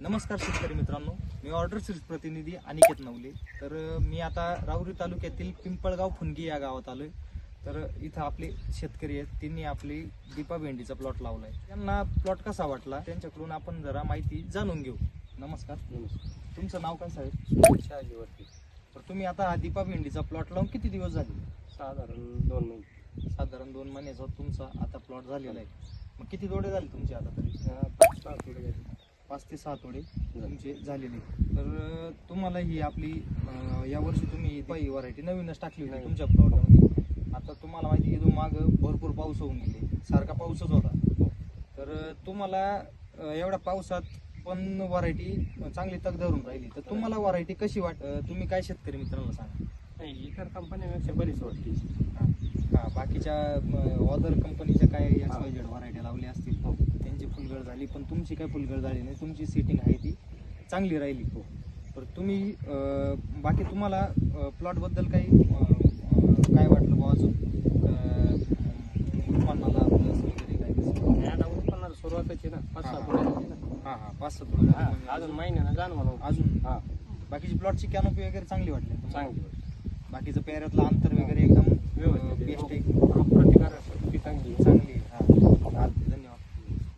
नमस्कार शेतकरी मित्रांनो. मी ऑर्डर सिरीज प्रतिनिधी अनिकेत नवले. तर मी आता राऊरी तालुक्यातील पिंपळगाव फुनगी या गावात आलोय. तर इथं आपले शेतकरी आहेत. त्यांनी आपली दीपा भेंडीचा प्लॉट लावलाय. त्यांना प्लॉट कसा वाटला? त्यांच्याकडून आपण जरा माहिती जाणून घेऊ. नमस्कार. तुमचं नाव काय साहेब? शहाजीवरती तर तुम्ही आता हा दीपा भेंडीचा प्लॉट लावून किती दिवस झाले? साधारण दोन महिने. साधारण दोन महिन्याचा तुमचा आता प्लॉट झालेला आहे. मग किती दोडे झाले तुमचे आता तरी? पाच थोडे झाले. पाच ते सहा तोडे तुमचे झालेले. तर तुम्हाला ही आपली यावर्षी तुम्ही ही व्हरायटी नवीनच टाकली होती. तुमच्या प्लॉटमध्ये आता तुम्हाला माहिती आहे, इथून माग भरपूर पाऊस होऊन गेले. सारखा पाऊसच होता. तर अं, तुम्हाला एवढ्या पावसात पण व्हरायटी चांगली तग धरून राहिली. तर तुम्हाला व्हरायटी कशी वाट तुम्ही काय शेतकरी मित्रांना सांगा? नाही इतर कंपन्यांपेक्षा बरीच वाटते. हा. बाकीच्या अदर कंपनीच्या काय हा. एक्सवायझेड व्हरायटी लावल्या असतील हो. फुलगळ झाली पण तुमची काय फुलगळ झाली नाही तुमची सेटिंग आहे ती चांगली राहिली हो. तर तुम्ही बाकी तुम्हाला प्लॉटबद्दल काही काय वाटलं बुवा अजून उत्पन्नाला plus वगैरे काय कसं? आणि आता उत्पन्नाला सुरुवातच आहे ना पाच हा, सहा हा. हा हा पाच सात थोडं हा, म्हणजे अजून महिन्यानं जाण म्हणून अजून हा बाकीची प्लॉटची कॅनोपी वगैरे चांगली वाटली? चांगली. बाकीचं पेऱ्यातलं अंतर वगैरे एकदम व्यवस्थित